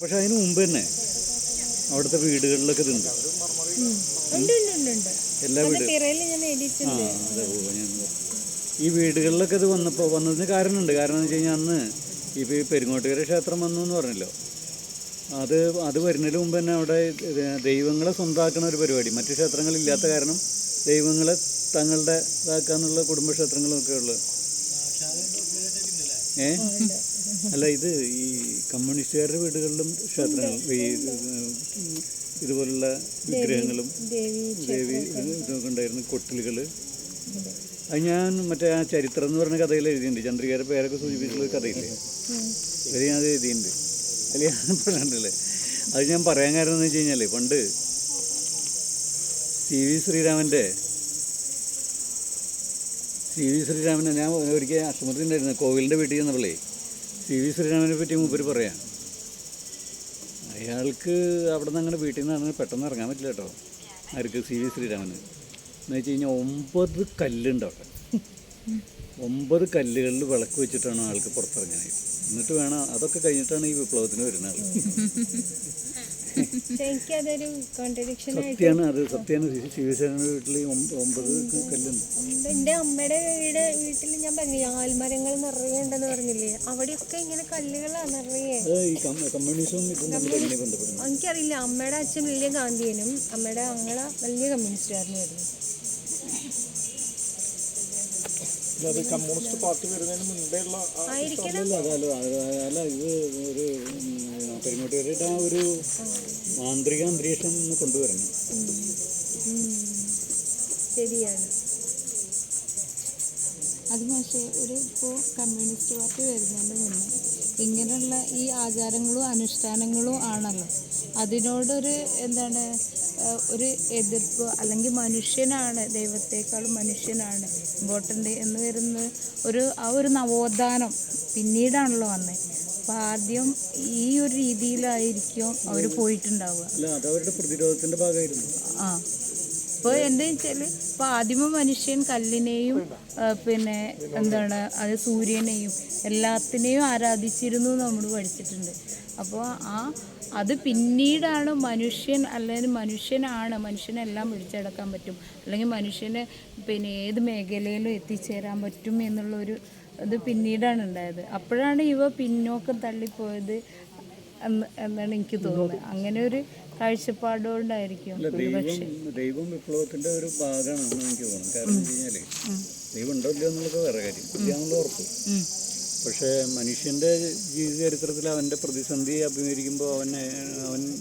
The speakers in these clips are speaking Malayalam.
പക്ഷെ അതിന് മുമ്പ് തന്നെ അവിടുത്തെ വീടുകളിലൊക്കെ ഇതുണ്ട്. എല്ലാ വീടും. ഈ വീടുകളിലൊക്കെ ഇത് വന്നപ്പോൾ വന്നതിന് കാരണമുണ്ട്. കാരണം എന്ന് വെച്ച് കഴിഞ്ഞാൽ അന്ന് ഇപ്പോൾ ഈ പെരുങ്ങോട്ടുകര ക്ഷേത്രം വന്നു എന്ന് പറഞ്ഞല്ലോ. അത് അത് വരുന്നതിന് മുമ്പ് തന്നെ അവിടെ ദൈവങ്ങളെ സ്വന്തമാക്കുന്ന ഒരു പരിപാടി. മറ്റു ക്ഷേത്രങ്ങളില്ലാത്ത കാരണം ദൈവങ്ങളെ തങ്ങളുടെ ഇതാക്കാന്നുള്ള കുടുംബക്ഷേത്രങ്ങളൊക്കെ ഉള്ളത് അല്ല ഇത് ഈ കമ്മ്യൂണിസ്റ്റുകാരുടെ വീടുകളിലും ക്ഷേത്രങ്ങൾ ഈ ഇതുപോലുള്ള വിഗ്രഹങ്ങളും ദേവി ഇതൊക്കെ ഉണ്ടായിരുന്നു കൊട്ടിലുകൾ അത് ഞാൻ മറ്റേ ആ ചരിത്രം എന്ന് പറഞ്ഞ കഥയിൽ എഴുതിയിട്ടുണ്ട്. ചന്ദ്രികയുടെ പേരൊക്കെ സൂചിപ്പിച്ചുള്ള കഥയില്ലേ? അതിൽ ഞാൻ അത് എഴുതിയിട്ടുണ്ട്. അതിൽ ഞാൻ പറഞ്ഞിട്ടുണ്ടല്ലേ? അത് ഞാൻ പറയാൻ കാരണം എന്ന് വെച്ച് കഴിഞ്ഞാൽ പണ്ട് സി വി ശ്രീരാമന്റെ സി വി ശ്രീരാമനെ ഞാൻ ഒരിക്കൽ ആശ്രമത്തിൽ ഉണ്ടായിരുന്നു. കോവിലിന്റെ വീട്ടിൽ ചെന്നപ്പോഴേ സി വി ശ്രീരാമനെ പറ്റി മൂപ്പര് പറയാം. അയാൾക്ക് അവിടെ നിന്ന് അങ്ങനെ വീട്ടിൽ നിന്ന് അങ്ങനെ പെട്ടെന്ന് ഇറങ്ങാൻ പറ്റില്ല കേട്ടോ. ആർക്ക്? സി വി ശ്രീരാമന്. എന്ന് വെച്ച് കഴിഞ്ഞാൽ ഒമ്പത് കല്ലുണ്ട് അവിടെ. ഒമ്പത് കല്ലുകളിൽ വിളക്ക് വെച്ചിട്ടാണ് ആൾക്ക് പുറത്തിറങ്ങാനായിട്ട്. എന്നിട്ട് വേണം അതൊക്കെ കഴിഞ്ഞിട്ടാണ് ഈ വിപ്ലവത്തിന് വരുന്നത്. എനിക്കതൊരു കോൺട്രഡിക്ഷൻ സത്യമാണ് അത് സത്യാണ്. ശിവസേനയുടെ വീട്ടിൽ ഒമ്പത് കല്ലുണ്ട്. എന്റെ അമ്മയുടെ വീട് വീട്ടിൽ ഞാൻ പറഞ്ഞില്ലേ ആൽമരങ്ങൾ നിറയെ ഉണ്ടെന്ന് പറഞ്ഞില്ലേ? അവിടെയൊക്കെ ഇങ്ങനെ കല്ലുകളാണ് നിറയെ. എനിക്കറിയില്ല. അമ്മയുടെ അച്ഛൻ വലിയ ഗാന്ധിയനും അമ്മയുടെ അങ്ങള വലിയ കമ്മ്യൂണിസ്റ്റുകാരനുമായിരുന്നു അത് കമ്മ്യൂണിസ്റ്റ് പാർട്ടി വരുന്നതിന് ആ ആയിരിക്കണം. അല്ല അല്ല ഇത് ഒരു പെരുമാട്ടുകാരുടെ ആ ഒരു മാന്ത്രിക അന്തരീക്ഷം ഒന്ന് കൊണ്ടുവരണം ശരിയാണ്. അത് പക്ഷേ ഒരു ഇപ്പോൾ കമ്മ്യൂണിസ്റ്റ് പാർട്ടി വരുന്നതിന് മുന്നേ ഇങ്ങനെയുള്ള ഈ ആചാരങ്ങളും അനുഷ്ഠാനങ്ങളും ആണല്ലോ. അതിനോടൊരു എന്താണ് ഒരു എതിർപ്പ് അല്ലെങ്കിൽ മനുഷ്യനാണ് ദൈവത്തെക്കാളും മനുഷ്യനാണ് ഇമ്പോർട്ടന്റ് എന്ന് വരുന്ന ഒരു ആ ഒരു നവോത്ഥാനം പിന്നീടാണല്ലോ വന്നത് അപ്പം ആദ്യം ഈ ഒരു രീതിയിലായിരിക്കും അവർ പോയിട്ടുണ്ടാവുക. ആ. ഇപ്പോൾ എന്താ വെച്ചാൽ ഇപ്പോൾ ആദ്യമ മനുഷ്യൻ കല്ലിനെയും പിന്നെ എന്താണ് അത് സൂര്യനെയും എല്ലാത്തിനെയും ആരാധിച്ചിരുന്നു നമ്മൾ പഠിച്ചിട്ടുണ്ട്. അപ്പോൾ ആ അത് പിന്നീടാണ് മനുഷ്യൻ അല്ലെങ്കിൽ മനുഷ്യനാണ് മനുഷ്യനെല്ലാം പിടിച്ചെടുക്കാൻ പറ്റും. അല്ലെങ്കിൽ മനുഷ്യനെ പിന്നെ ഏത് മേഖലയിലും എത്തിച്ചേരാൻ പറ്റും എന്നുള്ളൊരു ഇത് പിന്നീടാണ് ഉണ്ടായത്. അപ്പോഴാണ് ഇവ പിന്നോക്കം തള്ളിപ്പോയത് എന്ന് എന്നാണ് എനിക്ക് തോന്നുന്നത്. അങ്ങനെ ഒരു കാഴ്ചപ്പാടുകൊണ്ടായിരിക്കും ദൈവം വിപ്ലവത്തിന്റെ ഒരു ഭാഗമാണ് എനിക്ക് തോന്നുന്നത്. കാരണം ദൈവം ഉണ്ടോ ഇല്ലയോ എന്നുള്ളത് വേറെ കാര്യം. ഉറപ്പ്. പക്ഷേ മനുഷ്യന്റെ ജീവിത ചരിത്രത്തിൽ പ്രതിസന്ധിയെ പ്രതിസന്ധി അഭിമുഖീകരിക്കുമ്പോൾ അവനെ അവൻ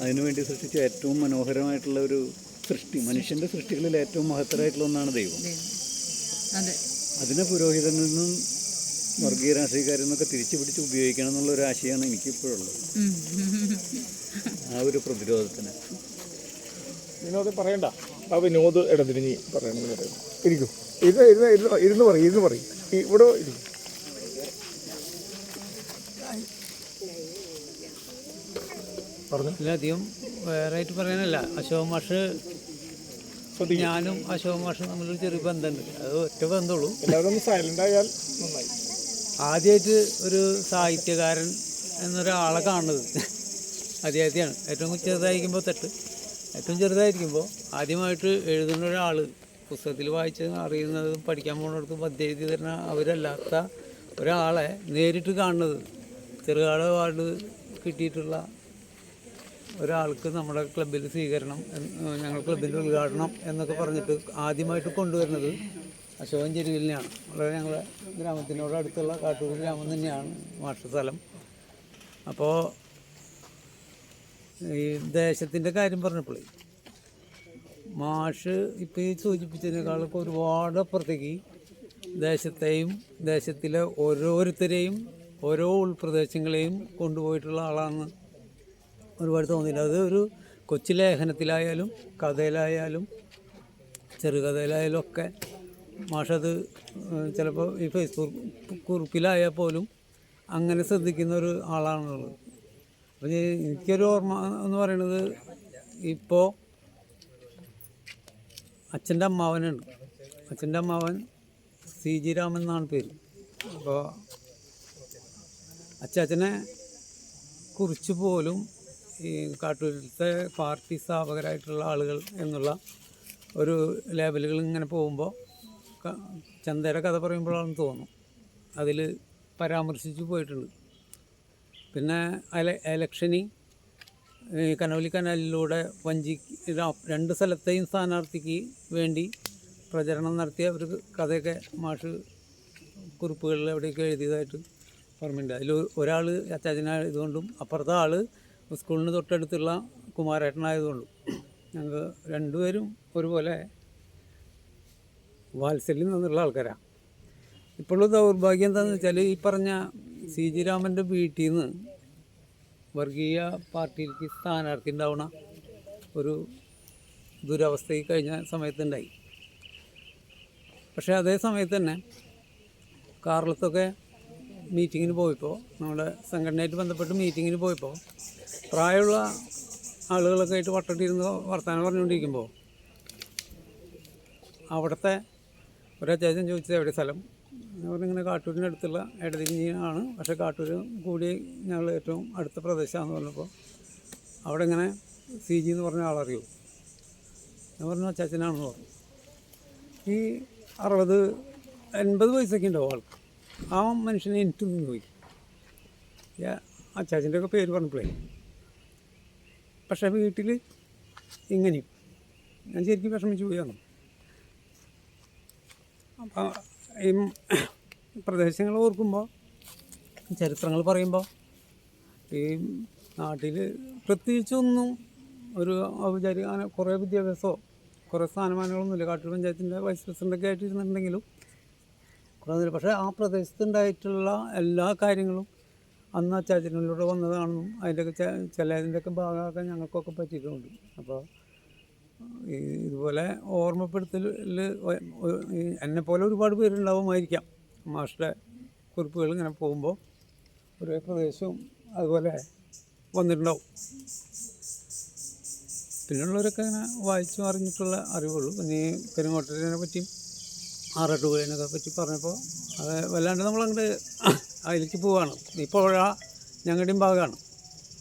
അതിനുവേണ്ടി സൃഷ്ടിച്ച ഏറ്റവും മനോഹരമായിട്ടുള്ള ഒരു സൃഷ്ടി മനുഷ്യന്റെ സൃഷ്ടികളിൽ ഏറ്റവും മഹത്തരമായിട്ടുള്ള ഒന്നാണ് ദൈവം. അതെ. അതിനെ പുരോഹിതനിൽ നിന്നും വർഗീയ രാഷ്ട്രീയക്കാരിൽ നിന്നൊക്കെ തിരിച്ചു പിടിച്ച് ഉപയോഗിക്കണം എന്നുള്ള ഒരു ആശയമാണ് എനിക്കിപ്പോഴുള്ളത്. ആ ഒരു പ്രതിരോധത്തിന്. വിനോദ് പറയണ്ട. ആ വിനോദ് ഇടതിരിഞ്ഞ് പറയണമെന്ന് പറയുന്നു. ഇരിക്കും. ഇരുന്ന് ഇരുന്ന് ഇരുന്ന് പറയും ഇരുന്ന് പറയും. ഇവിടെ ഇരിക്കും. പറഞ്ഞു. അധികം വേറെ ആയിട്ട് പറയാനല്ല. അശോക് മാഷ് ഞാനും അശോക് മാഷും തമ്മിലൊരു ചെറിയ ബന്ധമുണ്ട്. അത് ഒറ്റ ബന്ധമുള്ളൂ. എല്ലാവരും സൈലന്റ് ആയാൽ നന്നായി. ആദ്യമായിട്ട് ഒരു സാഹിത്യകാരൻ എന്നൊരാളെ കാണുന്നത്. ആദ്യമായിട്ടാണ് ഏറ്റവും ചെറുതായിരിക്കുമ്പോൾ തെട്ട് ഏറ്റവും ചെറുതായിരിക്കുമ്പോൾ ആദ്യമായിട്ട് എഴുതുന്ന ഒരാൾ പുസ്തകത്തിൽ വായിച്ച് അറിയുന്നതും പഠിക്കാൻ പോകുന്നിടത്ത് മദ്യ എഴുതി തരുന്ന അവരല്ലാത്ത ഒരാളെ നേരിട്ട് കാണുന്നത് ചെറുകാട് വാർഡ് കിട്ടിയിട്ടുള്ള ഒരാൾക്ക് നമ്മുടെ ക്ലബിൽ സ്വീകരണം ഞങ്ങൾ ക്ലബിന്റെ ഉദ്ഘാടനം എന്നൊക്കെ പറഞ്ഞിട്ട് ആദ്യമായിട്ട് കൊണ്ടുവരുന്നത് അശോകൻ ചെരുവിലിനെയാണ്. വളരെ ഞങ്ങളെ ഗ്രാമത്തിനോട് അടുത്തുള്ള കാട്ടൂർ ഗ്രാമം തന്നെയാണ് മാഷസ്ഥലം അപ്പോൾ ഈ ദേശത്തിന്റെ കാര്യം പറഞ്ഞപ്പോഴേ മാഷ് ഇപ്പോൾ ഈ സൂചിപ്പിച്ചതിനേക്കാളൊക്കെ ഒരുപാട് അപ്പുറത്തേക്ക് ദേശത്തെയും ദേശത്തിലെ ഓരോരുത്തരെയും ഓരോ ഉൾപ്രദേശങ്ങളെയും കൊണ്ടുപോയിട്ടുള്ള ആളാണെന്ന് ഒരുപാട് തോന്നിയില്ല. അത് ഒരു കൊച്ചു ലേഖനത്തിലായാലും കഥയിലായാലും ചെറുകഥയിലായാലും ഒക്കെ മാഷത് ചിലപ്പോൾ ഈ ഫേസ്ബുക്ക് കുറിപ്പിലായാൽ പോലും അങ്ങനെ ശ്രദ്ധിക്കുന്ന ഒരു ആളാണുള്ളത്. അപ്പം എനിക്കൊരു ഓർമ്മ എന്ന് പറയുന്നത് ഇപ്പോൾ അച്ഛന്റെ അമ്മാവനുണ്ട് അച്ഛന്റെ അമ്മാവൻ സി. ജി. രാമൻ എന്നാണ് പേര്. അപ്പോൾ അച്ചാച്ചനെ കുറിച്ച് പോലും ഈ കാട്ടൂരിലത്തെ പാർട്ടി സ്ഥാപകരായിട്ടുള്ള ആളുകൾ എന്നുള്ള ഒരു ലേബലുകൾ ഇങ്ങനെ പോകുമ്പോൾ ചന്തയുടെ കഥ പറയുമ്പോഴാണെന്ന് തോന്നും അതിൽ പരാമർശിച്ചു പോയിട്ടുണ്ട്. പിന്നെ അല എലക്ഷനി കനോലി കനാലിലൂടെ വഞ്ചി രണ്ട് സ്ഥലത്തെയും സ്ഥാനാർത്ഥിക്ക് വേണ്ടി പ്രചരണം നടത്തിയ ഒരു കഥയൊക്കെ മാഷ് കുറിപ്പുകളിൽ എവിടെയൊക്കെ എഴുതിയതായിട്ട് ഓർമ്മയുണ്ട് അതിൽ ഒരാൾ അച്ചാച്ചനായതുകൊണ്ടും അപ്പുറത്തെ ആൾ സ്കൂളിന് തൊട്ടടുത്തുള്ള കുമാരേട്ടനായതുകൊണ്ടും ഞങ്ങൾ രണ്ടുപേരും ഒരുപോലെ വാത്സല്യം നിന്നുള്ള ആൾക്കാരാണ്. ഇപ്പോഴുള്ള ദൗർഭാഗ്യം എന്താണെന്ന് വെച്ചാൽ ഈ പറഞ്ഞ സി ജി രാമന്റെ വീട്ടിൽ നിന്ന് വർഗീയ പാർട്ടിയിലേക്ക് സ്ഥാനാർത്ഥി ഉണ്ടാവണ ഒരു ദുരവസ്ഥ ഈ കഴിഞ്ഞ സമയത്തുണ്ടായി പക്ഷേ അതേ സമയത്ത് തന്നെ കാർലത്തൊക്കെ മീറ്റിങ്ങിന് പോയപ്പോൾ നമ്മുടെ സംഘടനയായിട്ട് ബന്ധപ്പെട്ട് മീറ്റിങ്ങിന് പോയപ്പോൾ പ്രായമുള്ള ആളുകളൊക്കെ ആയിട്ട് വട്ടട്ടിരുന്ന് വർത്തമാനം പറഞ്ഞുകൊണ്ടിരിക്കുമ്പോൾ അവിടുത്തെ ഒരച്ചാച്ചൻ ചോദിച്ചത് എവിടെ സ്ഥലം? ഞാൻ പറഞ്ഞു ഇങ്ങനെ കാട്ടൂരിന്റെ അടുത്തുള്ള ഇടതിരിഞ്ഞാണ്. പക്ഷേ കാട്ടൂർ കൂടി ഞങ്ങൾ ഏറ്റവും അടുത്ത പ്രദേശമാണെന്ന് പറഞ്ഞപ്പോൾ അവിടെ ഇങ്ങനെ സി ജി എന്ന് പറഞ്ഞ ആളറിയൂ. ഞാൻ പറഞ്ഞു അച്ചാച്ചനാണെന്ന് പറഞ്ഞു. ഈ അറുപത് എൺപത് വയസ്സൊക്കെ ഉണ്ടാവും ആൾക്ക്? ആ മനുഷ്യനെ എനിക്ക് പോയി അച്ചാച്ചന്റെ ഒക്കെ പേര് പറഞ്ഞപ്പോഴേ. പക്ഷേ വീട്ടിൽ ഇങ്ങനെയും. ഞാൻ ശരിക്കും വിഷമിച്ച് പോയാണ് അപ്പോൾ ഈ പ്രദേശങ്ങൾ ഓർക്കുമ്പോൾ ചരിത്രങ്ങൾ പറയുമ്പോൾ ഈ നാട്ടിൽ പ്രത്യേകിച്ചൊന്നും ഒരു ഔപചാരിക കുറേ വിദ്യാഭ്യാസമോ കുറേ സ്ഥാനമാനങ്ങളൊന്നുമില്ല. കാട്ടൂർ പഞ്ചായത്തിന്റെ വൈസ് പ്രസിഡന്റൊക്കെ ആയിട്ട് ഒന്നുമില്ല പക്ഷേ ആ പ്രദേശത്തുണ്ടായിട്ടുള്ള എല്ലാ കാര്യങ്ങളും അന്ന് അച്ചാച്ചനിലൂടെ വന്നതാണെന്നും അതിന്റെയൊക്കെ ചിലതിന്റെയൊക്കെ ഭാഗമൊക്കെ ഞങ്ങൾക്കൊക്കെ പറ്റിയിട്ടുണ്ട്. അപ്പോൾ ഈ ഇതുപോലെ ഓർമ്മപ്പെടുത്തൽ എന്നെ പോലെ ഒരുപാട് പേരുണ്ടാവുമായിരിക്കാം. മാഷിന്റെ കുറിപ്പുകൾ ഇങ്ങനെ പോകുമ്പോൾ ഒരേ പ്രദേശവും അതുപോലെ വന്നിട്ടുണ്ടാവും. പിന്നുള്ളവരൊക്കെ ഇങ്ങനെ വായിച്ചു അറിഞ്ഞിട്ടുള്ള അറിവുള്ളൂ. പിന്നെ ഈ പെരുങ്ങോട്ടലിനെ പറ്റിയും എന്നൊക്കെ പറ്റി പറഞ്ഞപ്പോൾ അത് വല്ലാണ്ട് നമ്മളങ്ങോട്ട് അതിലേക്ക് പോവാണ്. ഈ പുഴ ഞങ്ങളുടെയും ഭാഗമാണ്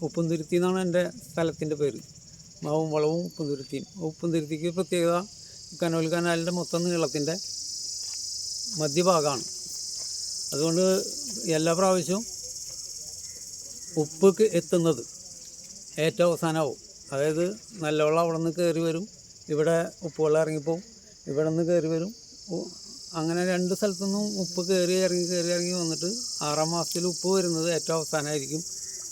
ഉപ്പുംതുരുത്തി എന്നാണ് എന്റെ സ്ഥലത്തിന്റെ പേര്. മാവും വളവും ഉപ്പുംതുരുത്തിയും. ഉപ്പുംതുരുത്തിക്ക് പ്രത്യേകത കനോൽ കനാലിന്റെ മൊത്തം നീളത്തിന്റെ മധ്യഭാഗമാണ് അതുകൊണ്ട് എല്ലാ പ്രാവശ്യവും ഉപ്പക്ക് എത്തുന്നത് ഏറ്റവും അവസാനമാവും അതായത് നല്ലവെള്ളം അവിടെ നിന്ന് കയറി വരും. ഇവിടെ ഉപ്പുവെള്ളം ഇറങ്ങിപ്പോവും. ഇവിടെ നിന്ന് കയറി വരും അങ്ങനെ രണ്ട് സ്ഥലത്തുനിന്നും ഉപ്പ് കയറി ഇറങ്ങി കയറി ഇറങ്ങി വന്നിട്ട് ആറാം മാസത്തിൽ ഉപ്പ് വരുന്നത് ഏറ്റവും അവസാനമായിരിക്കും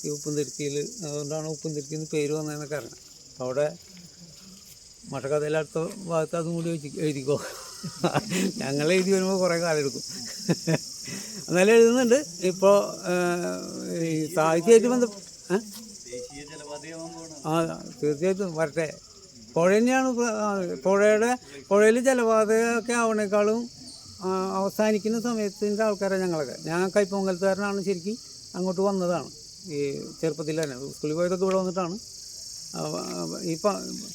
ഈ ഉപ്പും തിരുത്തിയിൽ അതുകൊണ്ടാണ് ഉപ്പും തിരുത്തി എന്ന് പേര് വന്നതെന്നൊക്കെ അറിയാം. അവിടെ മട്ടക്കഥയിലെ അടുത്ത ഭാഗത്ത് അതും കൂടി വെച്ച് എഴുതിക്കോ. ഞങ്ങൾ എഴുതി വരുമ്പോൾ കുറേ കാലം എടുക്കും. എന്നാലും എഴുതുന്നുണ്ട്. ഇപ്പോൾ ഈ സാഹിത്യമായിട്ട് ബന്ധം ആ തീർച്ചയായിട്ടും വരട്ടെ. പുഴ തന്നെയാണ് പുഴയുടെ പുഴയിൽ ജലപാതയൊക്കെ ആവണേക്കാളും അവസാനിക്കുന്ന സമയത്തിന്റെ ആൾക്കാരാണ് ഞങ്ങളൊക്കെ. ഞാൻ പൊങ്കൽത്തുകാരനാണ് ശരിക്കും അങ്ങോട്ട് വന്നതാണ്. ഈ ചെറുപ്പത്തിൽ തന്നെ. സ്കൂളിൽ പോയതൊക്കെ ഇവിടെ വന്നിട്ടാണ്. ഈ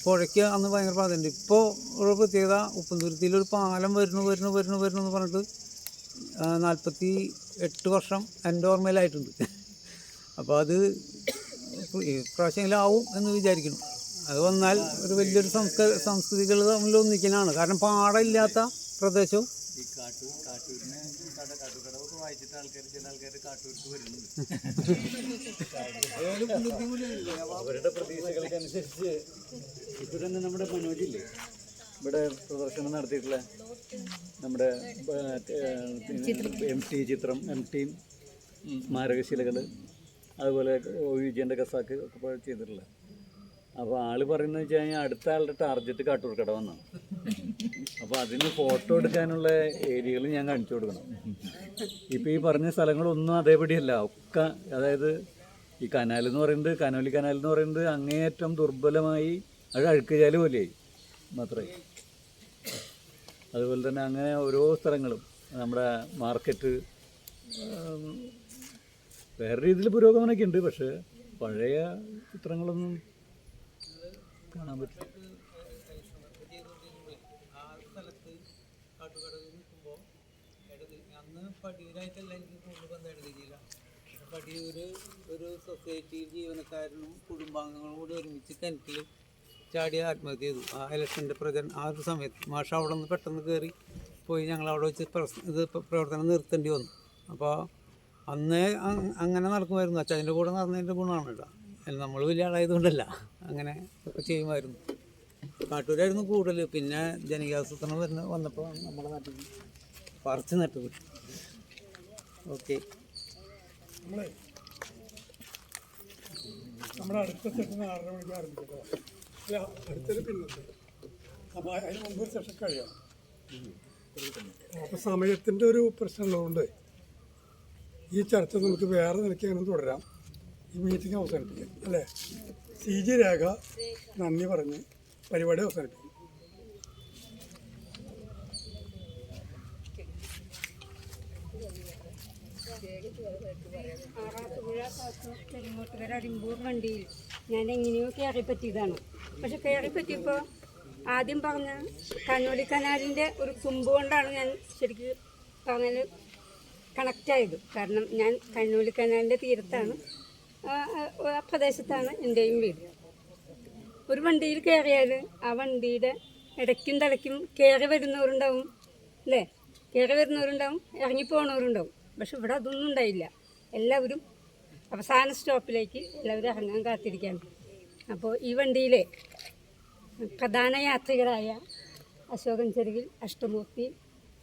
പുഴയ്ക്ക് അന്ന് ഭയങ്കര പ്രാധാന്യം ഇപ്പോൾ ഉള്ള പ്രത്യേകത ഉപ്പുംതുരുത്തിയിൽ ഒരു പാലം വരുന്നു വരുന്നു വരുന്നു വരുന്നു എന്ന് പറഞ്ഞിട്ട് നാൽപ്പത്തി എട്ട് വർഷം എന്റെ ഓർമ്മയിലായിട്ടുണ്ട്. അപ്പോൾ അത് പ്രാവശ്യമെങ്കിലാവും പ്രാവശ്യമെങ്കിലും എന്ന് വിചാരിക്കുന്നു. അത് വന്നാൽ ഒരു വലിയൊരു സംസ്കാര സംസ്കൃതികൾ തമ്മിൽ ഒന്നിക്കാനാണ് കാരണം പാടമില്ലാത്ത പ്രദേശവും ഈ കാട്ടൂർ കാട്ടൂരിന് കട കാട്ടൂർക്കടവൊക്കെ വായിച്ചിട്ട് ആൾക്കാർ ചില ആൾക്കാർ കാട്ടൂർക്ക് വരുന്നുണ്ട്. അവരുടെ പ്രതീക്ഷകൾക്കനുസരിച്ച് ഇപ്പൊ തന്നെ നമ്മുടെ മനോജില്ലേ ഇവിടെ പ്രദർശനം നടത്തിയിട്ടുള്ള നമ്മുടെ എം ടി ചിത്രം എം ടി സ്മാരകശിലകൾ അതുപോലെ ഒ വിജയന്റെ കസാക്ക് ഒക്കെ ചെയ്തിട്ടുള്ളത് ചെയ്തിട്ടുള്ള. അപ്പോൾ ആൾ പറയുന്നത് വെച്ച് കഴിഞ്ഞാൽ അടുത്ത ആളുടെ ടാർഗറ്റ് കാട്ടൂർക്കട വന്നാണ്. അതിന് ഫോട്ടോ എടുക്കാനുള്ള ഏരിയകൾ ഞാൻ കാണിച്ചു കൊടുക്കണം. ഇപ്പോൾ ഈ പറഞ്ഞ സ്ഥലങ്ങളൊന്നും അതേപടിയല്ല. ഒക്കെ അതായത് ഈ കനാൽ എന്ന് പറയുന്നത് കനോലി കനാൽ എന്ന് പറയുന്നത് അങ്ങേയറ്റം ദുർബലമായി അത് അഴുക്കുചാൽ പോലെയായി മാത്രമേ. അതുപോലെ തന്നെ അങ്ങനെ ഓരോ സ്ഥലങ്ങളും നമ്മുടെ മാർക്കറ്റ് വേറെ രീതിയിൽ പുരോഗമനമൊക്കെ ഉണ്ട്. പക്ഷേ പഴയ ചിത്രങ്ങളൊന്നും കാണാൻ പറ്റില്ല ആ സ്ഥലത്ത് പടിയിലായിട്ടല്ല എനിക്ക് കൂടുതൽ ബന്ധം പടിയൂര് ഒരു സൊസൈറ്റി ജീവനക്കാരനും കുടുംബാംഗങ്ങളും കൂടി ഒരുമിച്ച് കിണറ്റിൽ ചാടി ആത്മഹത്യ ചെയ്തു. ആ ഇലക്ഷന്റെ പ്രചരണം ആ ഒരു സമയത്ത് മാഷ അവിടെ നിന്ന് പെട്ടെന്ന് കയറി പോയി ഞങ്ങൾ അവിടെ വെച്ച് ഇത് പ്രവർത്തനം നിർത്തേണ്ടി വന്നു. അപ്പോൾ അന്നേ അങ്ങനെ നടക്കുമായിരുന്നു. അച്ഛന്റെ കൂടെ നടന്നതിന്റെ ഗുണമാണ് കേട്ടോ. നമ്മൾ വലിയ ആളായതുകൊണ്ടല്ല. അങ്ങനെ ഒക്കെ ചെയ്യുമായിരുന്നു. കാട്ടൂരായിരുന്നു കൂടുതൽ. പിന്നെ ജനകീയാസൂത്രണം വരുന്ന വന്നപ്പോൾ നമ്മുടെ നാട്ടിൽ പറിച്ച് നട്ടത് ഓക്കെ. നമ്മളെ നമ്മുടെ അടുത്ത സെഷൻ ആറര മണിക്ക് ആരംഭിക്കട്ടോ. അല്ല അടുത്തത് പിന്നത്തെ അപ്പോൾ അതിന് മുമ്പ് സെഷൻ കഴിയണം. അപ്പോൾ സമയത്തിന്റെ ഒരു പ്രശ്നമുള്ളതുകൊണ്ട് ഈ ചർച്ച നമുക്ക് വേറെ അങ്ങനെ തുടരാം. ഈ മീറ്റിംഗ് അവസാനിപ്പിക്കാം. അല്ലേ? സി ജി രേഖ നന്ദി പറഞ്ഞ് പരിപാടി അവസാനിപ്പിക്കും. ആറാട്ടുപുഴ വണ്ടിയിൽ ഞാൻ എങ്ങനെയോ കയറി പറ്റിയതാണ് പക്ഷെ കയറി പറ്റിയപ്പോൾ ആദ്യം പറഞ്ഞ കനോലി കനാലിന്റെ ഒരു തുമ്പ് കൊണ്ടാണ് ഞാൻ ശരിക്കും പറഞ്ഞാൽ കണക്റ്റായത് കാരണം ഞാൻ കനോലി കനാലിന്റെ തീരത്താണ് ആ പ്രദേശത്താണ് എന്റെയും വീട് ഒരു വണ്ടിയിൽ കയറിയാൽ ആ വണ്ടിയുടെ ഇടയ്ക്കും തലയ്ക്കും കയറി വരുന്നവരുണ്ടാവും അല്ലേ കയറി വരുന്നവരുണ്ടാവും ഇറങ്ങിപ്പോണവരുണ്ടാവും പക്ഷെ ഇവിടെ അതൊന്നും ഉണ്ടായില്ല. എല്ലാവരും അവസാന സ്റ്റോപ്പിലേക്ക് എല്ലാവരും ഇറങ്ങാൻ കാത്തിരിക്കുകയാണ്. അപ്പോൾ ഈ വണ്ടിയിലെ പ്രധാന യാത്രികരായ അശോകൻ ചെരുവിൽ അഷ്ടമൂർത്തി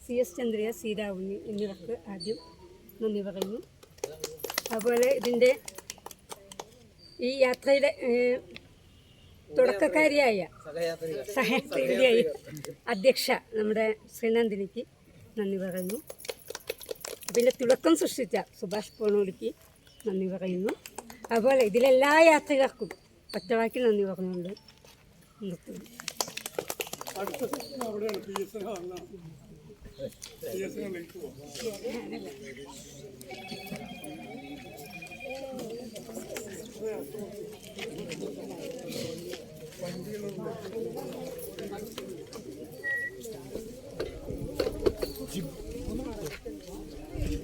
സി എസ് ചന്ദ്രിയ സീതാവുണ്ണി എന്നിവർക്ക് ആദ്യം നന്ദി പറയുന്നു. അതുപോലെ ഇതിന്റെ ഈ യാത്രയുടെ തുടക്കക്കാരിയായ സഹയാത്രികയായ അധ്യക്ഷ നമ്മുടെ ശ്രീനന്ദിനിക്ക് നന്ദി പറയുന്നു. അതിന്റെ തിളക്കം സൃഷ്ടിച്ച സുഭാഷ് പോണോടിക്ക് നന്ദി പറയുന്നു. അതുപോലെ ഇതിലെല്ലാ യാത്രക്കാർക്കും ഒറ്റവാക്കിൽ നന്ദി പറഞ്ഞുകൊണ്ട് നിർത്തുന്നു. വണ്ടികളുണ്ട്